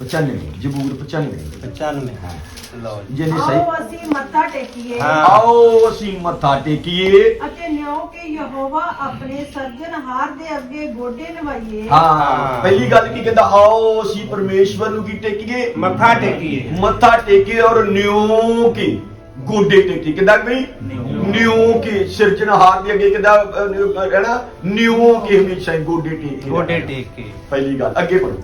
ਪਚਾਨਵੇਂ ਜਬੂਰ 95 95 ਲਓ ਜੀ। ਜਿਹਨੇ ਆਓ ਸਹੀ ਅਸੀਂ ਮੱਥਾ ਟੇਕੀਏ। ਹਾਂ। ਆਓ ਅਸੀਂ ਮੱਥਾ ਟੇਕੀਏ। ਅਤੇ ਨਿਉ ਕਿ ਯਹੋਵਾ ਆਪਣੇ ਸਰਜਨਹਾਰ ਦੇ ਅੱਗੇ ਗੋਡੇ ਨਵਾਈਏ। ਹਾਂ ਪਹਿਲੀ ਗੱਲ ਕੀ ਕਹਿੰਦਾ? ਆਓ ਅਸੀਂ ਪਰਮੇਸ਼ਵਰ ਨੂੰ ਕੀ ਟੇਕੀਏ? ਮੱਥਾ ਟੇਕੀਏ। ਮੱਥਾ ਟੇਕੇ ਔਰ ਨਿਉ ਕੇ? ਗੋਡੇ ਟੇਕੇ ਕਿਦਾਂ ਵੀ ਨਿਉ ਕੇ ਸਿਰਜਣਹਾਰ ਦੇ ਅੱਗੇ ਕਿਦਾਂ ਰਹਿਣਾ? ਨਿਉ ਕੇ ਹਮੇਸ਼ਾ ਹੀ ਗੋਡੇ ਟੇਕੇ ਗੋਡੇ ਟੇਕ ਕੇ। ਪਹਿਲੀ ਗੱਲ ਅੱਗੇ ਪੜੋ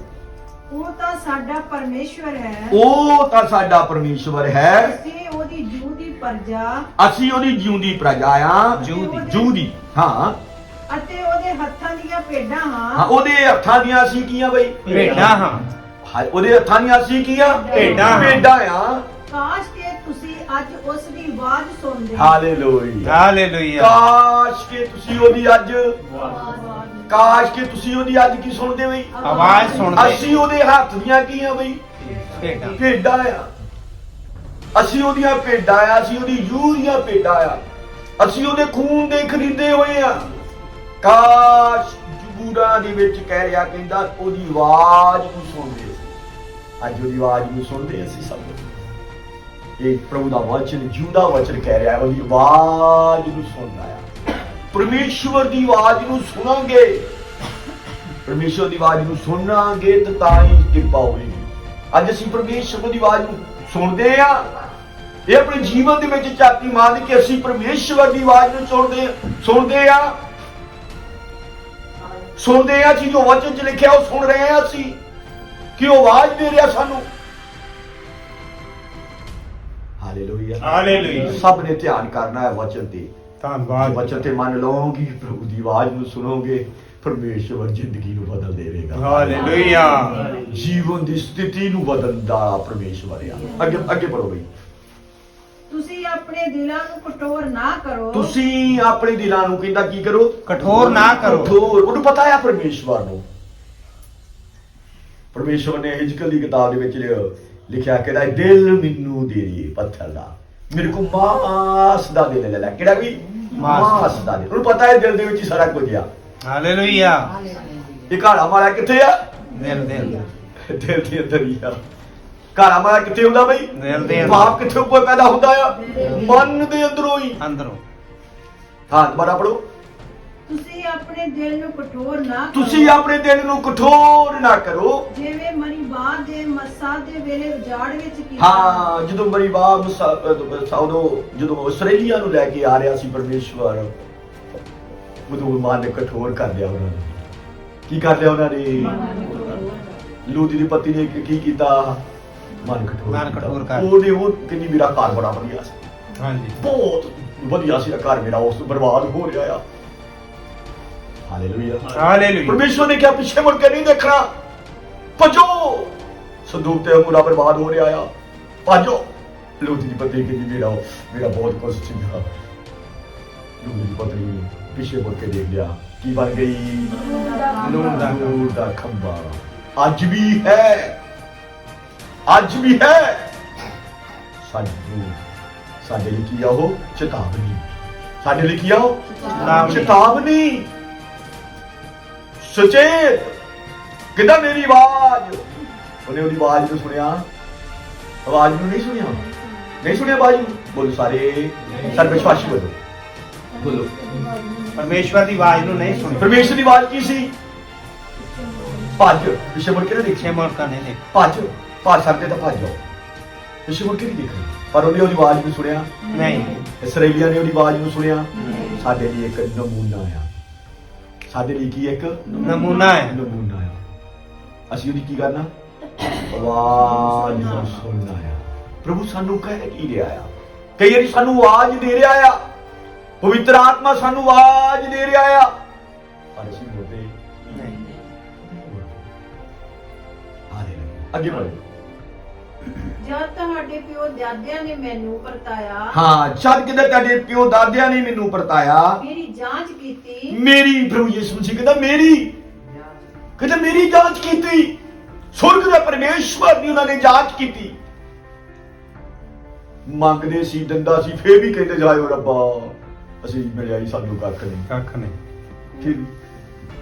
ਉਹ ਤਾਂ ਸਾਡਾ ਪਰਮੇਸ਼ਵਰ ਹੈ। ਉਹ ਤਾਂ ਸਾਡਾ ਪਰਮੇਸ਼ਵਰ ਹੈ। ਅਸੀਂ ਉਹਦੀ ਜੂ ਦੀ ਪ੍ਰਜਾ। ਅਸੀਂ ਉਹਦੀ ਜਿਉਂਦੀ ਪ੍ਰਜਾ ਆ। ਜੂ ਦੀ। ਜੂ ਦੀ ਹਾਂ। ਅਤੇ ਉਹਦੇ ਹੱਥਾਂ ਦੀਆਂ ਭੇਡਾਂ ਹਾਂ। ਹਾਂ ਉਹਦੇ ਹੱਥਾਂ ਦੀਆਂ ਅਸੀਂ ਕੀਆਂ ਬਈ? ਭੇਡਾਂ ਹਾਂ। ਹਾਂ, ਉਹਦੇ ਹੱਥਾਂ ਦੀਆਂ ਅਸੀਂ ਕੀਆਂ ਭੇਡਾਂ। ਭੇਡਾਂ ਆ। ਕਾਸ਼ ਕਿ ਤੁਸੀਂ ਅੱਜ ਉਸ ਦੀ ਆਵਾਜ਼ ਸੁਣਦੇ ਹਾਲੇਲੂਇਆ ਹਾਲੇਲੂਇਆ ਕਾਸ਼ ਕੇ ਤੁਸੀਂ ਉਹਦੀ ਅੱਜ ਕਾਸ਼ ਕੇ ਤੁਸੀਂ ਉਹਦੀ ਅੱਜ ਕੀ ਸੁਣਦੇ ਬਈ? ਆਵਾਜ਼ ਸੁਣਦੇ। ਅਸੀਂ ਉਹਦੇ ਹੱਥ ਦੀਆਂ ਬਈ? ਭੇਡਾਂ। ਭੇਡਾਂ ਆ। ਅਸੀਂ ਉਹਦੀਆਂ ਭੇਡਾਂ ਆ ਅਸੀਂ ਉਹਦੀ ਜੂਹ ਦੀਆਂ ਭੇਡਾਂ ਆ। ਅਸੀਂ ਉਹਦੇ ਖੂਨ ਦੇ ਖਰੀਦੇ ਹੋਏ ਆ। ਕਾਸ਼ ਜਬੂਰਾਂ ਦੇ ਵਿੱਚ ਕਹਿ ਰਿਹਾ ਕਹਿੰਦਾ ਉਹਦੀ ਆਵਾਜ਼ ਨੂੰ ਸੁਣਦੇ। ਅੱਜ ਉਹਦੀ ਆਵਾਜ਼ ਨੂੰ ਸੁਣਦੇ ਅਸੀਂ ਸਭ। ਇਹ ਪ੍ਰਭੂ ਦਾ ਵਚਨ ਜਿਉਂਦਾ ਵਚਨ ਕਹਿ ਰਿਹਾ ਹੈ, ਉਹਦੀ ਆਵਾਜ਼ ਨੂੰ ਸੁਣਦਾ ਆ ਪਰਮੇਸ਼ਵਰ ਦੀ ਆਵਾਜ਼ ਨੂੰ ਸੁਣਾਂਗੇ। ਪਰਮੇਸ਼ਵਰ ਦੀ ਆਵਾਜ਼ ਨੂੰ ਸੁਣਾਂਗੇ ਤਾਂ ਤਾਂ ਹੀ ਕਿਰਪਾ ਹੋਵੇਗੀ। ਅੱਜ ਅਸੀਂ ਪਰਮੇਸ਼ਵਰ ਦੀ ਆਵਾਜ਼ ਨੂੰ ਸੁਣਦੇ ਆ ਇਹ ਆਪਣੇ ਜੀਵਨ ਦੇ ਵਿੱਚ ਝਾਤੀ ਮਾਰਨ ਕੇ ਅਸੀਂ ਪਰਮੇਸ਼ਵਰ ਦੀ ਆਵਾਜ਼ ਨੂੰ ਸੁਣਦੇ ਸੁਣਦੇ ਆ ਸੁਣਦੇ ਆ ਜੀ ਜੋ ਵਚਨ 'ਚ ਲਿਖਿਆ ਉਹ ਸੁਣ ਰਹੇ ਆ ਅਸੀਂ ਕਿ ਉਹ ਆਵਾਜ਼ ਦੇ ਰਿਹਾ ਸਾਨੂੰ। ਹਾਲੇਲੂਇਆ ਹਾਲੇਲੂਇਆ ਸਭ ਨੇ ਧਿਆਨ ਕਰਨਾ ਹੈ ਵਚਨ ਤੇ। ਧੰਨਵਾਦ। ਵਚਨ ਤੇ ਮੰਨ ਲਓਗੇ ਪ੍ਰਭੂ ਦੀ ਆਵਾਜ਼ ਨੂੰ ਸੁਣੋਗੇ ਪਰਮੇਸ਼ਵਰ ਜ਼ਿੰਦਗੀ ਨੂੰ ਬਦਲ ਦੇਵੇਗਾ। ਹਾਲੇਲੂਇਆ ਜੀਵਨ ਦੀ ਸਥਿਤੀ ਨੂੰ ਬਦਲਦਾ ਪਰਮੇਸ਼ਵਰ ਆ। ਅੱਗੇ ਅੱਗੇ ਪੜੋ ਬਈ। ਤੁਸੀਂ ਆਪਣੇ ਦਿਲਾਂ ਨੂੰ ਕਠੋਰ ਨਾ ਕਰੋ। ਤੁਸੀਂ ਆਪਣੇ ਦਿਲਾਂ ਨੂੰ ਕਹਿੰਦਾ ਕੀ ਕਰੋ? ਕਠੋਰ ਨਾ ਕਰੋ। ਕਠੋਰ। ਉਹਨੂੰ ਪਤਾ ਆ ਪਰਮੇਸ਼ਵਰ ਨੂੰ। ਪਰਮੇਸ਼ਵਰ ਨੇ ਹਿਜਕਲ ਦੀ ਕਿਤਾਬ ਦੇ ਵਿੱਚ ਲਿਖਿਆ ਕਿਹੜਾ ਦਿਲ ਮੈਨੂੰ ਦੇ ਦੇ ਪੱਥਰ ਦਾ। ਮੇਰੇ ਕੋ ਮਾਸ ਦਾ ਦਿਲ ਲੈ ਲੈ ਕਿਹੜਾ ਵੀ? ਮਾਸ। ਦਾ ਦਿਲ ਉਹਨੂੰ ਪਤਾ ਹੈ ਦਿਲ ਦੇ ਵਿੱਚ ਹੀ ਸਾਰਾ ਕੁਝ ਆ। ਹਾਲੇਲੂਇਆ। ਇਹ ਘਾੜਾ ਮਾਰਾ ਕਿੱਥੇ ਆ? ਦਿਲ ਦਿਲ ਦਿਲ ਦੇ ਅੰਦਰ ਹੀ ਆ। ਘਾੜਾ ਮਾਰਾ ਕਿੱਥੇ ਹੁੰਦਾ ਬਈ? ਦਿਲ ਦੇ ਅੰਦਰ। ਪਾਪ ਕਿੱਥੇ ਉੱਪਰ ਪੈਦਾ ਹੁੰਦਾ ਆ? ਮਨ ਦੇ ਅੰਦਰੋਂ ਹੀ। ਅੰਦਰੋਂ। ਹਾਂ ਦੁਬਾਰਾ ਪੜੋ ਤੁਸੀਂ ਆਪਣੇ ਦਿਲ ਨੂੰ ਕਠੋਰ ਨਾ ਕਰੋ। ਤੁਸੀਂ ਆਪਣੇ ਦਿਲ ਦੇ ਮਸਾ ਦੇ ਵੇਲੇ ਉਜਾੜ ਵਿੱਚ ਕੀਤਾ। ਹਾਂ ਜਦੋਂ ਮਰੀਬਾ ਸਾਉਦੋ ਜਦੋਂ ਆਸਟ੍ਰੇਲੀਆ ਨੂੰ ਲੈ ਕੇ ਆ ਰਿਹਾ ਕਠੋਰ ਕਰ ਲਿਆ ਉਹਨਾਂ ਨੇ। ਕੀ ਕਰ ਲਿਆ ਉਹਨਾਂ ਨੇ? ਲੂਦੀ ਦੀ ਪਤੀ ਨੇ ਕੀ ਕੀਤਾ? ਮਨ ਕਠੋਰ ਮਨ ਕਠੋਰ ਕਰ। ਉਹ ਕਿੰਨੀ ਮੇਰਾ ਬੜਾ ਵਧੀਆ ਸੀ। ਹਾਂਜੀ। ਬਹੁਤ ਵਧੀਆ ਸੀ ਘਰ ਮੇਰਾ ਉਸ ਬਰਬਾਦ ਹੋ ਰਿਹਾ ਆ। ਹਾਲੇਲੂਇਆ ਹਾਲੇਲੂਇਆ ਪਰਮੇਸ਼ਵਰ ਨੇ ਕਿਹਾ ਪਿੱਛੇ ਮੁੜ ਕੇ ਨਹੀਂ ਦੇਖਣਾ। ਭਜੋ। ਸੰਦੂਕ ਤੇ ਮੁੰਡਾ ਬਰਬਾਦ ਹੋ ਰਿਹਾ ਆ। ਭਜੋ। ਲੋਤੀ ਦੀ ਪਤਨੀ ਕਹਿੰਦੀ ਮੇਰਾ ਮੇਰਾ ਬਹੁਤ ਕੁਝ ਸੀਗਾ। ਲੋਤੀ ਦੀ ਪਤਨੀ ਪਿੱਛੇ ਮੁੜ ਕੇ ਦੇਖ ਲਿਆ। ਕੀ ਬਣ ਗਈ? ਨੂਨ ਦਾ ਨੂਰ ਦਾ ਖੰਭਾ। ਅੱਜ ਵੀ ਹੈ। ਅੱਜ ਵੀ ਹੈ। ਸਾਡੇ ਲਈ ਕੀ ਆ ਉਹ? ਚੇਤਾਵਨੀ। ਸਾਡੇ ਲਈ ਕੀ ਆ ਉਹ? ਚੇਤਾਵਨੀ। ਸੁਚੇਤ ਕਿਦਾਂ ਮੇਰੀ ਆਵਾਜ਼? ਉਹਨੇ ਉਹਦੀ ਆਵਾਜ਼ ਨੂੰ ਸੁਣਿਆ। ਆਵਾਜ਼ ਨੂੰ ਨਹੀਂ ਸੁਣਿਆ ਨਹੀਂ ਸੁਣਿਆ ਬਾਜੀ? ਬੋਲੋ ਸਾਰੇ। ਸਰ ਵਿਸ਼ਵਾਸੀ ਬੋਲੋ। ਬੋਲੋ। ਪਰਮੇਸ਼ਵਰ ਦੀ ਆਵਾਜ਼ ਨੂੰ ਨਹੀਂ ਸੁਣਿਆ। ਪਰਮੇਸ਼ਵਰ ਦੀ ਆਵਾਜ਼ ਕੀ ਸੀ? ਭੱਜ। ਪਿੱਛੇ ਮੁੜ ਕੇ ਨਾ ਦੇਖੇ ਮੁੜ ਕੇ ਨਹੀਂ ਦੇਖ ਭੱਜ। ਭੱਜ ਸਕਦੇ ਤਾਂ ਭੱਜ ਜਾਓ। ਪਿੱਛੇ ਕੇ ਨਹੀਂ ਦੇਖੇ ਪਰ ਉਹਨੇ ਉਹਦੀ ਆਵਾਜ਼ ਨੂੰ ਸੁਣਿਆ। ਨਹੀਂ। ਇਸرائیਲੀਆਂ ਨੇ ਉਹਦੀ ਆਵਾਜ਼ ਨੂੰ ਸੁਣਿਆ। ਸਾਡੇ ਲਈ ਇੱਕ ਨਮੂਨਾ ਆ। ਸਾਡੇ ਲਈ ਕੀ ਇੱਕ ਨਮੂਨਾ ਹੈ। ਨਮੂਨਾ ਆ ਅਸੀਂ ਉਹਦੀ ਕੀ ਕਰਨਾ? ਆਵਾਜ਼ ਨੂੰ ਸੁਣਨਾ ਆ ਪ੍ਰਭੂ ਸਾਨੂੰ ਕਹਿ ਕੀ ਰਿਹਾ ਆ? ਕਈ ਵਾਰੀ ਸਾਨੂੰ ਆਵਾਜ਼ ਦੇ ਰਿਹਾ ਆ। ਪਵਿੱਤਰ ਆਤਮਾ ਸਾਨੂੰ ਆਵਾਜ਼ ਦੇ ਰਿਹਾ ਆ। ਪਰ ਅਸੀਂ ਬੋਲਦੇ ਨਹੀਂ। ਹਾਲੇਲੂਇਆ ਅੱਗੇ ਬੜੋ ਜਦ ਤੁਹਾਡੇ ਪਿਓ ਦਾਦਿਆਂ ਨੇ ਮੈਨੂੰ ਵਰਤਾਇਆ ਹਾਂ ਜਦ ਕਿਤੇ ਤੁਹਾਡੇ ਪਿਓ ਦਾਦਿਆਂ ਨੇ ਮੈਨੂੰ ਪਰਤਾਇਆ ਮੇਰੀ ਜਾਂਚ ਕੀਤੀ। ਮੇਰੀ ਪ੍ਰਭੂ ਯਿਸੂ ਜੀ ਕਹਿੰਦਾ ਮੇਰੀ। ਕਹਿੰਦਾ ਮੇਰੀ ਜਾਂਚ ਕੀਤੀ। ਸੁਰਗ ਦੇ ਪਰਮੇਸ਼ਵਰ ਦੀ ਉਹਨਾਂ ਨੇ ਜਾਂਚ ਕੀਤੀ। ਮੰਗਦੇ ਸੀ ਦੰਦਾ ਸੀ ਫੇਰ ਵੀ ਕਹਿੰਦੇ ਜਾਇਓ ਰੱਬਾ ਅਸੀਂ ਮਿਲਿਆ ਹੀ ਸਾਨੂੰ ਕੱਖ ਨਹੀਂ। ਕੱਖ ਨਹੀਂ। ਫਿਰ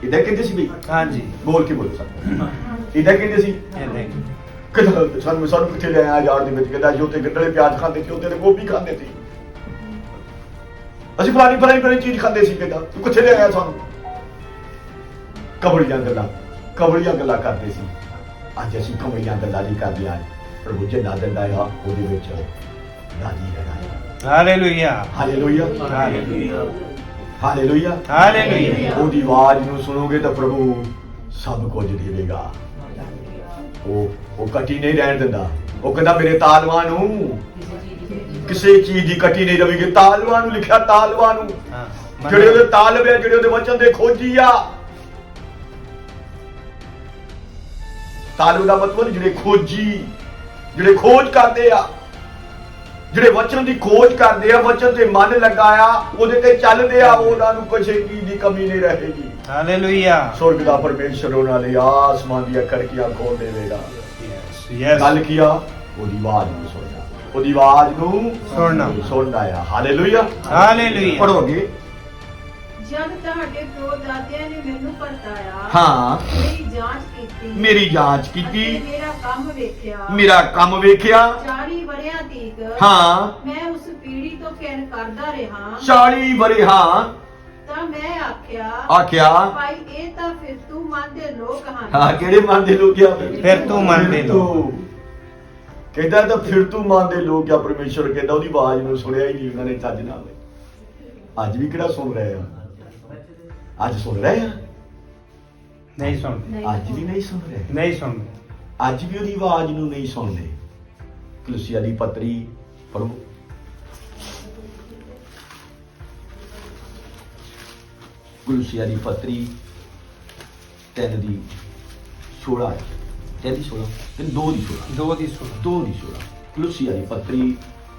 ਇਦਾਂ ਕਹਿੰਦੇ ਸੀ ਬਈ ਹਾਂਜੀ। ਬੋਲ ਕੇ ਬੋਲੋ ਸਭ ਇਦਾਂ ਕਹਿੰਦੇ ਸੀ? ਇਦਾਂ ਹੀ ਕਿਦਾਂ ਸਾਨੂੰ ਸਾਨੂੰ ਕਿੱਥੇ ਲੈ ਆਇਆ ਯਾਰ ਦੇ ਵਿੱਚ ਕਹਿੰਦਾ ਜੋ ਤੇ ਗੰਡਲੇ ਪਿਆਜ਼ ਖਾਂਦੇ ਸੀ ਉਹਦੇ ਤੇ ਗੋਭੀ ਖਾਂਦੇ ਸੀ। ਅਸੀਂ ਫਲਾਣੀ ਫਲਾਣੀ ਫਲਾਣੀ ਚੀਜ਼ ਖਾਂਦੇ ਸੀ ਕਹਿੰਦਾ ਤੂੰ ਕਿੱਥੇ ਲੈ ਆਇਆ ਸਾਨੂੰ? ਕਬੜੀਆਂ ਗੱਲਾਂ ਕਬੜੀਆਂ ਗੱਲਾਂ ਕਰਦੇ ਸੀ। ਅੱਜ ਅਸੀਂ ਕਬੜੀਆਂ ਗੱਲਾਂ ਨਹੀਂ ਕਰਦੇ ਆ ਪ੍ਰਭੂ ਜੀ ਨਾ ਦਿੰਦਾ ਆ ਉਹਦੇ ਵਿੱਚ ਰਾਜੀ ਰਹਿਣਾ hallelujah. Hallelujah. Hallelujah. Hallelujah. Hallelujah. ਉਹਦੀ ਆਵਾਜ਼ ਨੂੰ ਸੁਣੋਗੇ ਤਾਂ ਪ੍ਰਭੂ ਸਭ ਕੁਝ ਦੇਵੇਗਾ। ਉਹ ਉਹ ਕੱਟੀ ਨਹੀਂ ਰਹਿਣ ਦਿੰਦਾ। ਉਹ ਕਹਿੰਦਾ ਮੇਰੇ ਤਾਲਵਾਂ ਨੂੰ। ਕਿਸੇ ਚੀਜ਼ ਦੀ ਕੱਟੀ ਨਹੀਂ ਰਵੇਗੀ ਤਾਲਵਾਂ ਨੂੰ ਲਿਖਿਆ ਤਾਲਵਾਂ ਨੂੰ। ਜਿਹੜੇ ਉਹਦੇ ਤਾਲਬ ਆ ਜਿਹੜੇ ਉਹਦੇ ਵਚਨ ਦੇ ਖੋਜੀ ਆ। ਤਾਲਬ ਦਾ ਮਤਲਬ ਜਿਹੜੇ ਖੋਜੀ ਜਿਹੜੇ ਖੋਜ ਕਰਦੇ ਆ। ਜਿਹੜੇ ਵਚਨ ਦੀ ਖੋਜ ਕਰਦੇ ਆ ਵਚਨ ਤੇ ਮਨ ਲਗਾਇਆ ਉਹਦੇ ਤੇ ਚੱਲਦੇ ਆ ਉਹਨਾਂ ਨੂੰ ਕਿਸੇ ਚੀਜ਼ ਦੀ ਕਮੀ ਨਹੀਂ ਰਹੇਗੀ। ਹਾਲੇਲੂਇਆ। ਸੁਰਗ ਦਾ ਪਰਮੇਸ਼ਰ ਉਹਨਾਂ ਲਈ ਆਸਮਾਨ ਦੀਆਂ ਖੜਕੀਆਂ ਖੋਲ ਦੇਵੇਗਾ। ਯੈਸ ਯੈਸ ਗੱਲ ਕੀ ਆ? ਉਹਦੀ ਆਵਾਜ਼ ਨੂੰ ਸੁਣਨਾ। ਉਹਦੀ ਆਵਾਜ਼ ਨੂੰ ਸੁਣਨਾ। ਸੁਣਨਾ ਆ। ਹਾਲੇਲੂਇਆ ਹਾਲੇਲੂਇਆ ਪੜੋਗੇ ਜਦ ਤੁਹਾਡੇ ਪਿਓ ਦਾਦਿਆਂ ਨੇ ਮੈਨੂੰ ਪਰਤਾਇਆ ਹਾਂ। ਮੇਰੀ ਜਾਂਚ ਕੀਤੀ। ਮੇਰੀ ਜਾਂਚ ਕੀਤੀ। ਮੇਰਾ ਕੰਮ ਵੇਖਿਆ। ਮੇਰਾ ਕੰਮ ਵੇਖਿਆ। 40 ਵਰਿਆਂ ਤੀਕ ਹਾਂ। ਮੈਂ ਉਸ ਪੀੜੀ ਤੋਂ ਕਹਿਣ ਕਰਦਾ ਰਿਹਾ। 40 ਵਰੇ ਹਾਂ। ਤਾਂ ਮੈਂ ਆਖਿਆ ਆਖਿਆ? ਭਾਈ ਇਹ ਤਾਂ ਫਿਰ ਤੂੰ ਮਨ ਦੇ ਲੋਕ ਹਨ। ਹਾਂ ਕਿਹੜੇ ਮਨ ਦੇ ਲੋਕ ਆ? ਫਿਰ ਤੂੰ ਮਨ ਦੇ ਲੋਕ। ਕਹਿੰਦਾ ਤਾਂ ਫਿਰ ਤੂੰ ਮਨ ਦੇ ਲੋਕ ਆ ਪਰਮੇਸ਼ਰ ਕਹਿੰਦਾ ਉਹਦੀ ਆਵਾਜ਼ ਨੂੰ ਸੁਣਿਆ ਹੀ ਨਹੀਂ ਉਹਨਾਂ ਨੇ ਚੱਜ ਨਾਲ। ਅੱਜ ਵੀ ਕਿਹੜਾ ਸੁਣ ਰਹੇ ਆ? ਅੱਜ ਸੁਣ ਰਹੇ ਆ? ਨਹੀਂ ਸੁਣ ਅੱਜ ਵੀ ਨਹੀਂ ਸੁਣ ਰਹੇ? ਨਹੀਂ ਸੁਣ ਅੱਜ ਵੀ ਉਹਦੀ ਆਵਾਜ਼ ਨੂੰ ਨਹੀਂ ਸੁਣਦੇ। ਕਲੂਸੀਆ ਦੀ ਪੱਤਰੀ ਪੜੋ ਕਲੂਸੀਆ ਦੀ ਪੱਤਰੀ ਤਿੰਨ ਦੀ 16 ਤਿੰਨ ਦੀ 16 ਤਿੰਨ ਦੋ ਦੀ 16 ਦੋ ਦੀ ਸੁਣ ਦੋ ਦੀ 16 ਕਲੂਸੀਆ ਦੀ ਪੱਤਰੀ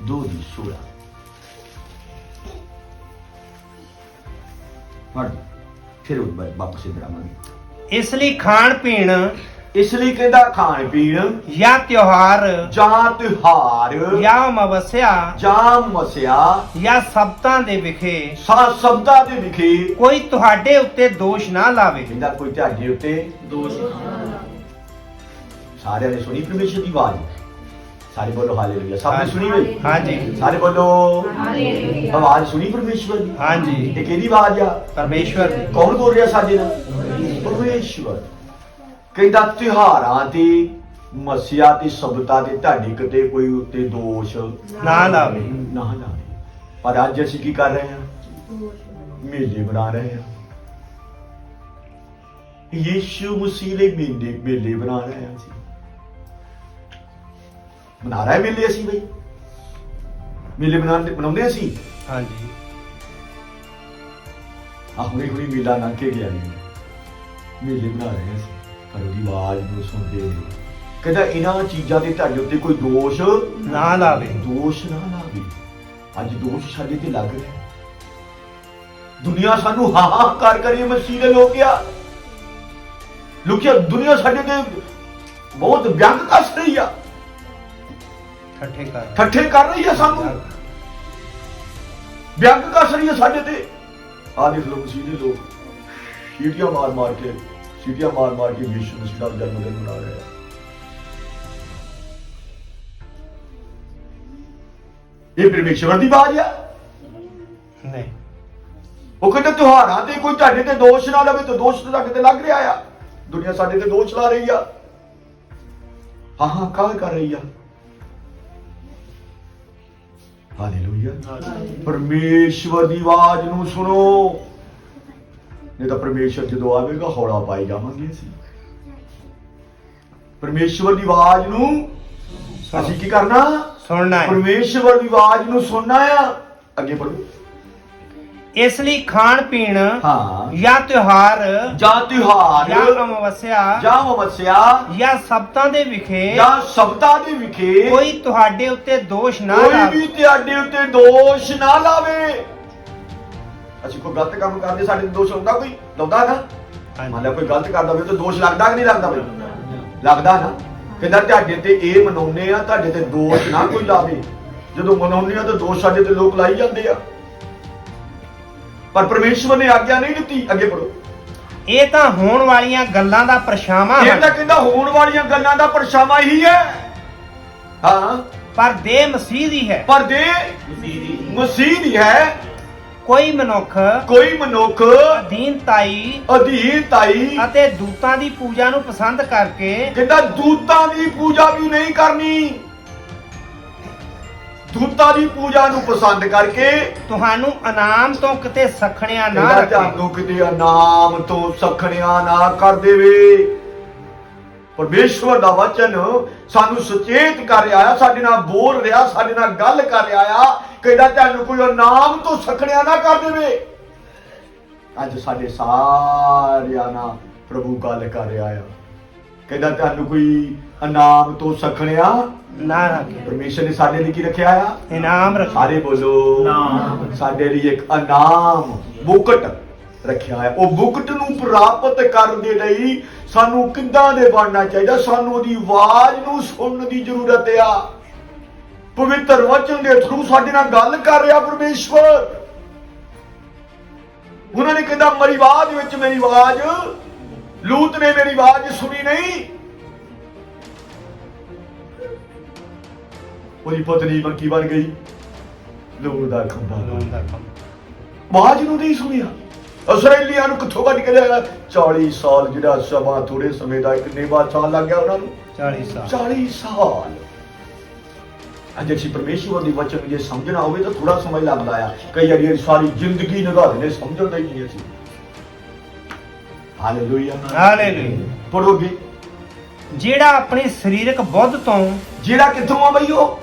ਦੋ ਦੀ 16 ਪੜ ਫਿਰ ਉਹ ਵਾਪਸ ਇਧਰ ਆਵਾਂਗੇ। ਇਸ ਲਈ ਖਾਣ ਪੀਣ ਇਸ ਲਈ ਕਹਿੰਦਾ ਖਾਣ ਪੀਣ। ਜਾਂ ਤਿਉਹਾਰ। ਜਾਂ ਤਿਉਹਾਰ। ਜਾਂ ਮਵਸਿਆ। ਜਾਂ ਮਸਿਆ ਜਾਂ ਸਬਤਾਂ ਦੇ ਵਿਖੇ। ਸਾ ਸ਼ਬਦਾਂ ਦੇ ਵਿਖੇ। ਕੋਈ ਤੁਹਾਡੇ ਉੱਤੇ ਦੋਸ਼ ਨਾ ਲਾਵੇ। ਕਹਿੰਦਾ ਕੋਈ ਤੁਹਾਡੇ ਉੱਤੇ ਦੋਸ਼ ਸਾਰਿਆਂ ਨੇ ਸੁਣੀ ਪਰਮੇਸ਼ਰ ਦੀ ਆਵਾਜ਼? ਸਾਰੇ ਬੋਲੋ ਹਾਲੇਲੂਇਆ ਸਭ ਨੇ ਸੁਣੀ ਬਈ ਹਾਂਜੀ। ਸਾਰੇ ਬੋਲੋ ਹਾਲੇਲੂਇਆ ਆਵਾਜ਼ ਸੁਣੀ ਪਰਮੇਸ਼ਵਰ ਦੀ? ਹਾਂਜੀ। ਇਹ ਕਿਹਦੀ ਆਵਾਜ਼ ਆ? ਪਰਮੇਸ਼ਵਰ ਦੀ। ਕੌਣ ਬੋਲ ਰਿਹਾ ਸਾਡੇ ਨਾਲ? ਪਰਮੇਸ਼ਵਰ। ਕਹਿੰਦਾ ਤਿਉਹਾਰਾਂ ਤੇ ਮਸਿਆ ਤੇ ਸ਼ਬਦਾਂ ਤੇ ਤੁਹਾਡੇ ਕਿਤੇ ਕੋਈ ਉੱਤੇ ਦੋਸ਼ ਨਾ ਲਾਵੇ ਨਾ ਲਾਵੇ ਪਰ ਅੱਜ ਅਸੀਂ ਕੀ ਕਰ ਰਹੇ ਹਾਂ? ਮੇਲੇ ਬਣਾ ਰਹੇ ਹਾਂ। ਯੀਸ਼ੂ ਮਸੀਹ ਲਈ ਮੇਲੇ ਮੇਲੇ ਬਣਾ ਰਹੇ ਹਾਂ ਅਸੀਂ। ਬਣਾ ਰਹੇ ਮੇਲੇ ਅਸੀਂ ਬਈ। ਮੇਲੇ ਬਣਾਉਂਦੇ ਬਣਾਉਂਦੇ ਅਸੀਂ। ਹਾਂਜੀ। ਆ ਹੁਣੇ ਹੁਣੇ ਮੇਲਾ ਲੰਘ ਕੇ ਗਿਆ ਜੀ। ਮੇਲੇ ਬਣਾ ਰਹੇ ਹਾਂ ਅਸੀਂ। ਪਰ ਉਹਦੀ ਆਵਾਜ਼ ਨੂੰ ਸੁਣਦੇ। ਨਹੀਂ ਕਹਿੰਦਾ ਇਹਨਾਂ ਚੀਜ਼ਾਂ ਦੇ ਤੁਹਾਡੇ ਉੱਤੇ ਕੋਈ ਦੋਸ਼ ਨਾ ਲਾਵੇ। ਦੋਸ਼ ਨਾ ਲਾਵੇ। ਅੱਜ ਦੋਸ਼ ਸਾਡੇ ਤੇ ਲੱਗ ਰਿਹਾ। ਦੁਨੀਆ ਸਾਨੂੰ ਹਾਹਾਕਾਰ ਕਰੀ ਮਸੀਹ ਦੇ ਲੋਕ ਆ। ਲੋਕਿਆ ਦੁਨੀਆ ਸਾਡੇ ਤੇ ਬਹੁਤ ਵਿਅੰਗ ਕੱਸ ਰਹੀ ਆ। ਠੱਠੇ ਕਰ। ਠੱਠੇ ਕਰ ਰਹੀ ਆ ਸਾਨੂੰ। ਵਿਅੰਗ ਕੱਸ ਰਹੀ ਆ ਸਾਡੇ ਤੇ। ਆ ਦੇਖ ਲੋ ਮਸੀਹ ਦੇ ਲੋਕ। ਸੀਟੀਆਂ ਮਾਰ ਮਾਰ ਕੇ ਸੀਟੀਆਂ ਮਾਰ ਮਾਰ ਕੇ ਯੀਸ਼ੂ ਮਸੀਹ ਦਾ ਜਨਮ ਦਿਨ ਮਨਾ ਰਹੇ। ਆ ਇਹ ਪਰਮੇਸ਼ਵਰ ਦੀ ਬਾਤ ਆ? ਨਹੀਂ। ਉਹ ਕਹਿੰਦੇ ਤਿਉਹਾਰਾਂ ਤੇ ਕੋਈ ਤੁਹਾਡੇ ਤੇ ਦੋਸ਼ ਨਾ ਲਵੇ ਤਾਂ ਦੋਸ਼ ਤਾਂ ਤੁਹਾਡੇ ਤੇ ਲੱਗ ਰਿਹਾ ਆ। ਦੁਨੀਆ ਸਾਡੇ ਤੇ ਦੋਸ਼ ਲਾ ਰਹੀ ਆ। ਹਾਂ ਹਾਂ ਕਾਹ ਕਰ ਰਹੀ ਆ? ਹਾਲੇਲੂਇਆ। ਪਰਮੇਸ਼ਵਰ ਦੀ ਆਵਾਜ਼ ਨੂੰ ਸੁਣੋ। ਨਹੀਂ ਤਾਂ ਪਰਮੇਸ਼ਵਰ ਜਦੋਂ ਆਵੇਗਾ ਹੌਲਾ ਪਾਈ ਜਾਵਾਂਗੇ ਅਸੀਂ। ਪਰਮੇਸ਼ਵਰ ਦੀ ਆਵਾਜ਼ ਨੂੰ ਅਸੀਂ ਕੀ ਕਰਨਾ? ਸੁਣਨਾ ਹੈ। ਪਰਮੇਸ਼ਵਰ ਦੀ ਆਵਾਜ਼ ਨੂੰ ਸੁਣਨਾ ਆ। ਅੱਗੇ ਪੜੋ ਇਸ ਲਈ ਖਾਣ ਪੀਣ ਹਾਂ। ਜਾਂ ਤਿਉਹਾਰ ਜਾਂ ਤਿਉਹਾਰ ਜਾਂ ਅਮਾਵਸਿਆ ਜਾਂ ਮਵਸਿਆ ਜਾਂ ਸਬਤਾਂ ਦੇ ਵਿਖੇ ਜਾਂ ਸ਼ਬਦਾਂ ਦੇ ਵਿਖੇ ਕੋਈ ਤੁਹਾਡੇ ਉੱਤੇ ਦੋਸ਼ ਨਾ ਕੋਈ ਲਾਵੇ। ਵੀ ਤੁਹਾਡੇ ਉੱਤੇ ਦੋਸ਼ ਨਾ ਲਾਵੇ। ਅਸੀਂ ਕੋਈ ਗਲਤ ਕੰਮ ਕਰਦੇ ਸਾਡੇ ਤੇ ਦੋਸ਼ ਆਉਂਦਾ ਕੋਈ? ਲਾਉਂਦਾ ਨਾ ਮੰਨ ਲਿਆ ਕੋਈ ਗਲਤ ਕਰਦਾ ਹੋਵੇ ਤਾਂ ਦੋਸ਼ ਲੱਗਦਾ ਕਿ ਨਹੀਂ ਲੱਗਦਾ ਬਈ? ਲੱਗਦਾ ਨਾ। ਕਹਿੰਦਾ ਤੁਹਾਡੇ ਤੇ ਇਹ ਮਨਾਉਨੇ ਆ ਤੁਹਾਡੇ ਤੇ ਦੋਸ਼ ਨਾ ਕੋਈ ਲਾਵੇ। ਜਦੋਂ ਮਨਾਉਨੇ ਆ ਤਾਂ ਦੋਸ਼ ਸਾਡੇ ਤੇ ਲੋਕ ਲਾਈ ਜਾਂਦੇ ਆ। ਪਰ ਪਰਮੇਸ਼ਵਰ ਨੇ ਆਗਿਆ ਨਹੀਂ ਦਿੱਤੀ ਅੱਗੇ ਪੜੋ ਇਹ ਤਾਂ ਹੋਣ ਵਾਲੀਆਂ ਗੱਲਾਂ ਦਾ ਪਰਛਾਵਾਂ ਇਹ ਤਾਂ ਕਹਿੰਦਾ ਹੋਣ ਵਾਲੀਆਂ ਗੱਲਾਂ ਦਾ ਪਰਛਾਵਾਂ ਹੀ ਹੈ। ਹਾਂ। ਪਰ ਦੇਹ ਮਸੀਹ ਦੀ ਹੈ। ਪਰ ਦੇ ਮਸੀਹ ਦੀ ਹੈ। ਕੋਈ ਮਨੁੱਖ ਕੋਈ ਮਨੁੱਖ ਅਧੀਨਤਾਈ ਅਧੀਨਤਾਈ ਅਤੇ ਦੂਤਾਂ ਦੀ ਪੂਜਾ ਨੂੰ ਪਸੰਦ ਕਰਕੇ ਕਹਿੰਦਾ ਦੂਤਾਂ ਦੀ ਪੂਜਾ ਵੀ ਨਹੀਂ ਕਰਨੀ। ਦੂਤਾਂ ਦੀ ਪੂਜਾ ਨੂੰ ਪਸੰਦ ਕਰਕੇ ਤੁਹਾਨੂੰ ਇਨਾਮ ਤੋਂ ਕਿਤੇ ਸਖਣਿਆ ਨਾ ਕਹਿੰਦਾ ਰੱਖੇ। ਤੁਹਾਨੂੰ ਕਿਤੇ ਇਨਾਮ ਤੋਂ ਸਖਣਿਆ ਨਾ ਕਰ ਦੇਵੇ। ਪਰਮੇਸ਼ਵਰ ਦਾ ਵਚਨ ਸਾਨੂੰ ਸੁਚੇਤ ਕਰ ਰਿਹਾ ਆ ਸਾਡੇ ਨਾਲ ਬੋਲ ਰਿਹਾ ਸਾਡੇ ਨਾਲ ਗੱਲ ਕਰ ਰਿਹਾ ਆ। ਕਹਿੰਦਾ ਤੁਹਾਨੂੰ ਕੋਈ ਇਨਾਮ ਤੋਂ ਸਖਣਿਆ ਨਾ ਕਰ ਦੇਵੇ? ਅੱਜ ਸਾਡੇ ਸਾਰਿਆਂ ਨਾਲ ਪ੍ਰਭੂ ਗੱਲ ਕਰ ਰਿਹਾ ਆ। ਕਹਿੰਦਾ ਤੁਹਾਨੂੰ ਕੋਈ ਇਨਾਮ ਤੋਂ ਸਖਣਿਆ? ਨਾ ਰੱਖੇ ਪਰਮੇਸ਼ਰ ਨੇ ਸਾਡੇ ਲਈ ਕੀ ਰੱਖਿਆ ਆ? ਇਨਾਮ ਰੱਖੇ ਸਾਰੇ ਬੋਲੋ ਨਾਮ। ਸਾਡੇ ਲਈ ਇੱਕ ਇਨਾਮ ਮੁਕਟ ਰੱਖਿਆ ਹੈ ਉਹ ਮੁਕਟ ਨੂੰ ਪ੍ਰਾਪਤ ਕਰਨ ਦੇ ਲਈ ਸਾਨੂੰ ਕਿੱਦਾਂ ਦੇ ਬਣਨਾ ਚਾਹੀਦਾ? ਸਾਨੂੰ ਉਹਦੀ ਆਵਾਜ਼ ਨੂੰ ਸੁਣਨ ਦੀ ਜ਼ਰੂਰਤ ਆ। ਪਵਿੱਤਰ ਵਚਨ ਦੇ ਥਰੂ ਸਾਡੇ ਨਾਲ ਗੱਲ ਕਰ ਰਿਹਾ ਪਰਮੇਸ਼ਵਰ। ਉਹਨਾਂ ਨੇ ਕਹਿੰਦਾ ਮੇਰੀ ਬਾਦ ਵਿੱਚ ਮੇਰੀ ਆਵਾਜ਼ ਲੂਤ ਨੇ ਮੇਰੀ ਆਵਾਜ਼ ਸੁਣੀ ਨਹੀਂ। ਉਹਦੀ ਪਤਨੀ ਮੱਕੀ ਬਣ ਗਈ। ਲੂਤ ਦਾ ਖੰਭਾ ਲੂਤ ਦਾ ਖੰਭਾ। ਆਵਾਜ਼ ਨੂੰ ਨਹੀਂ ਸੁਣਿਆ। ਅਸਰੇਲੀਆਂ ਨੂੰ ਕਿੱਥੋਂ ਵੱਢ ਕੇ ਲਿਆਇਆ? 40 ਸਾਲ ਜਿਹੜਾ ਸਭਾ ਥੋੜੇ ਸਮੇਂ ਦਾ ਇੱਕ ਨੇਵਾ ਚਾਲ ਲੱਗ ਗਿਆ ਉਹਨਾਂ ਨੂੰ। 40 ਸਾਲ। 40 ਸਾਲ। ਅੱਜ ਅਸੀਂ ਪਰਮੇਸ਼ਵਰ ਦੀ ਵਚਨ ਨੂੰ ਜੇ ਸਮਝਣਾ ਹੋਵੇ ਤਾਂ ਥੋੜਾ ਸਮਾਂ ਲੱਗਦਾ ਆ। ਕਈ ਵਾਰੀ ਇਹ ਸਾਰੀ ਜ਼ਿੰਦਗੀ ਲਗਾ ਦਿੰਦੇ ਸਮਝਣ ਦਾ ਹੀ ਨਹੀਂ ਅਸੀਂ। ਹਾਲੇਲੂਇਆ ਹਾਲੇਲੂਇਆ ਪੜੋਗੇ ਜਿਹੜਾ ਆਪਣੀ ਸਰੀਰਕ ਬੁੱਧ ਤੋਂ ਜਿਹੜਾ ਕਿੱਥੋਂ ਆ ਬਈ ਉਹ?